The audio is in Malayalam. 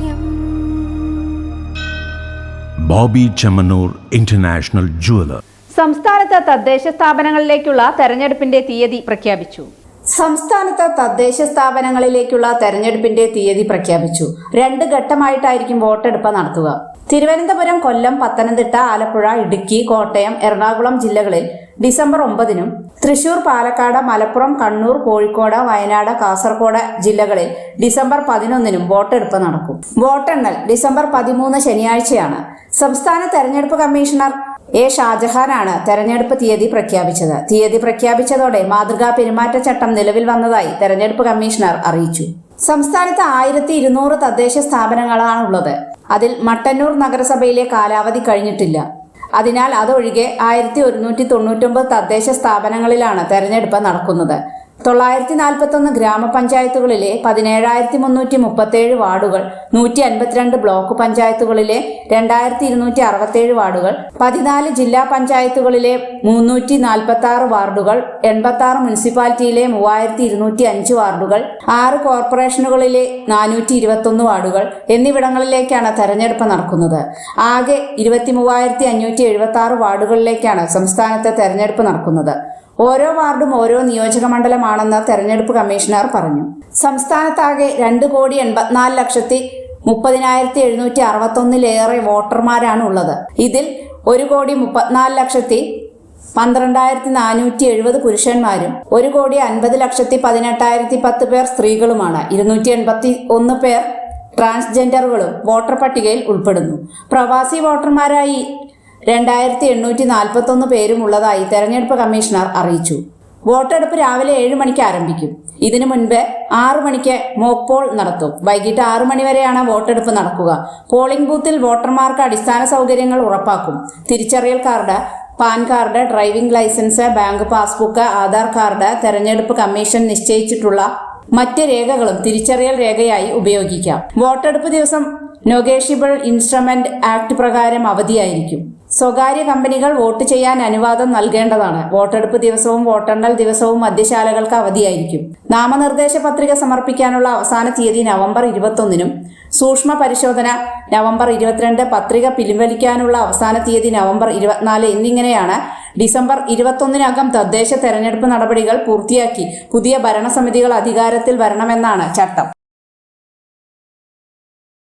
ബാല്യം ബോബി ചെമ്മനൂർ ഇന്റർനാഷണൽ ജുവലർ. സംസ്ഥാനത്ത് തദ്ദേശ സ്ഥാപനങ്ങളിലേക്കുള്ള തെരഞ്ഞെടുപ്പിന്റെ തീയതി പ്രഖ്യാപിച്ചു. സംസ്ഥാനത്ത് തദ്ദേശ സ്ഥാപനങ്ങളിലേക്കുള്ള തെരഞ്ഞെടുപ്പിന്റെ തീയതി പ്രഖ്യാപിച്ചു. രണ്ട് ഘട്ടമായിട്ടായിരിക്കും വോട്ടെടുപ്പ് നടത്തുക. തിരുവനന്തപുരം കൊല്ലം പത്തനംതിട്ട ആലപ്പുഴ ഇടുക്കി കോട്ടയം എറണാകുളം ജില്ലകളിൽ ഡിസംബർ ഒമ്പതിനും തൃശൂർ പാലക്കാട് മലപ്പുറം കണ്ണൂർ കോഴിക്കോട് വയനാട് കാസർഗോഡ് ജില്ലകളിൽ ഡിസംബർ പതിനൊന്നിനും വോട്ടെടുപ്പ് നടക്കും. വോട്ടെണ്ണൽ ഡിസംബർ പതിമൂന്ന് ശനിയാഴ്ചയാണ്. സംസ്ഥാന തെരഞ്ഞെടുപ്പ് കമ്മീഷണർ എ ഷാജഹാനാണ് തെരഞ്ഞെടുപ്പ് തീയതി പ്രഖ്യാപിച്ചത്. തീയതി പ്രഖ്യാപിച്ചതോടെ മാതൃകാ പെരുമാറ്റച്ചട്ടം നിലവിൽ വന്നതായി തെരഞ്ഞെടുപ്പ് കമ്മീഷണർ അറിയിച്ചു. സംസ്ഥാനത്ത് ആയിരത്തി ഇരുന്നൂറ് തദ്ദേശ സ്ഥാപനങ്ങളാണുള്ളത്. അതിൽ മട്ടന്നൂർ നഗരസഭയിലെ കാലാവധി കഴിഞ്ഞിട്ടില്ല. അതിനാൽ അതൊഴികെ ആയിരത്തി ഒരുന്നൂറ്റി തൊണ്ണൂറ്റൊമ്പത് തദ്ദേശ സ്ഥാപനങ്ങളിലാണ് തെരഞ്ഞെടുപ്പ് നടക്കുന്നത്. തൊള്ളായിരത്തി നാൽപ്പത്തൊന്ന് ഗ്രാമപഞ്ചായത്തുകളിലെ പതിനേഴായിരത്തി മുന്നൂറ്റി മുപ്പത്തേഴ് വാർഡുകൾ നൂറ്റി അൻപത്തിരണ്ട് ബ്ലോക്ക് പഞ്ചായത്തുകളിലെ രണ്ടായിരത്തി ഇരുന്നൂറ്റി അറുപത്തേഴ് വാർഡുകൾ പതിനാല് ജില്ലാ പഞ്ചായത്തുകളിലെ മുന്നൂറ്റി നാൽപ്പത്തി ആറ് വാർഡുകൾ എൺപത്തി ആറ് മുനിസിപ്പാലിറ്റിയിലെ മൂവായിരത്തി ഇരുന്നൂറ്റി അഞ്ച് വാർഡുകൾ ആറ് കോർപ്പറേഷനുകളിലെ നാനൂറ്റി ഇരുപത്തൊന്ന് വാർഡുകൾ എന്നിവിടങ്ങളിലേക്കാണ് തെരഞ്ഞെടുപ്പ് നടക്കുന്നത്. ആകെ ഇരുപത്തി മൂവായിരത്തി അഞ്ഞൂറ്റി എഴുപത്തി ആറ് വാർഡുകളിലേക്കാണ് സംസ്ഥാനത്ത് തെരഞ്ഞെടുപ്പ് നടക്കുന്നത്. ഓരോ വാർഡും ഓരോ നിയോജക മണ്ഡലമാണെന്ന് തെരഞ്ഞെടുപ്പ് കമ്മീഷണർ പറഞ്ഞു. സംസ്ഥാനത്താകെ രണ്ട് കോടി എൺപത്തിനാല് ലക്ഷത്തി മുപ്പതിനായിരത്തി എഴുന്നൂറ്റി അറുപത്തൊന്നിലേറെ വോട്ടർമാരാണ് ഉള്ളത്. ഇതിൽ ഒരു കോടി മുപ്പത്തിനാല് ലക്ഷത്തി പന്ത്രണ്ടായിരത്തി നാനൂറ്റി എഴുപത് പുരുഷന്മാരും ഒരു കോടി അൻപത് ലക്ഷത്തി പതിനെട്ടായിരത്തി പത്ത് പേർ സ്ത്രീകളുമാണ്. ഇരുന്നൂറ്റി എൺപത്തി ഒന്ന് പേർ ട്രാൻസ്ജെൻഡറുകളും വോട്ടർ പട്ടികയിൽ ഉൾപ്പെടുന്നു. പ്രവാസി വോട്ടർമാരായി രണ്ടായിരത്തി എണ്ണൂറ്റി നാൽപ്പത്തൊന്ന് പേരും ഉള്ളതായി തെരഞ്ഞെടുപ്പ് കമ്മീഷണർ അറിയിച്ചു. വോട്ടെടുപ്പ് രാവിലെ ഏഴ് മണിക്ക് ആരംഭിക്കും. ഇതിനു മുൻപ് ആറു മണിക്ക് മോക്ക് പോൾ നടത്തും. വൈകിട്ട് ആറു മണിവരെയാണ് വോട്ടെടുപ്പ് നടക്കുക. പോളിംഗ് ബൂത്തിൽ വോട്ടർമാർക്ക് അടിസ്ഥാന സൗകര്യങ്ങൾ ഉറപ്പാക്കും. തിരിച്ചറിയൽ card PAN card driving licence bank passbook Aadhaar card തെരഞ്ഞെടുപ്പ് കമ്മീഷൻ നിശ്ചയിച്ചിട്ടുള്ള മറ്റ് രേഖകളും തിരിച്ചറിയൽ രേഖയായി ഉപയോഗിക്കാം. വോട്ടെടുപ്പ് ദിവസം നൊഗേഷ്യബിൾ ഇൻസ്ട്രുമെന്റ് ആക്ട് പ്രകാരം അവധിയായിരിക്കും. സ്വകാര്യ കമ്പനികൾ വോട്ട് ചെയ്യാൻ അനുവാദം നൽകേണ്ടതാണ്. വോട്ടെടുപ്പ് ദിവസവും വോട്ടെണ്ണൽ ദിവസവും മദ്യശാലകൾക്ക് അവധിയായിരിക്കും. നാമനിർദ്ദേശ പത്രിക സമർപ്പിക്കാനുള്ള അവസാന തീയതി നവംബർ ഇരുപത്തൊന്നിനും സൂക്ഷ്മ പരിശോധന നവംബർ ഇരുപത്തിരണ്ട് പത്രിക പിൻവലിക്കാനുള്ള അവസാന തീയതി നവംബർ ഇരുപത്തിനാല് എന്നിങ്ങനെയാണ് ഡിസംബർ ഇരുപത്തൊന്നിനകം തദ്ദേശ തെരഞ്ഞെടുപ്പ് നടപടികൾ പൂർത്തിയാക്കി പുതിയ ഭരണസമിതികൾ അധികാരത്തിൽ വരണമെന്നാണ് ചട്ടം.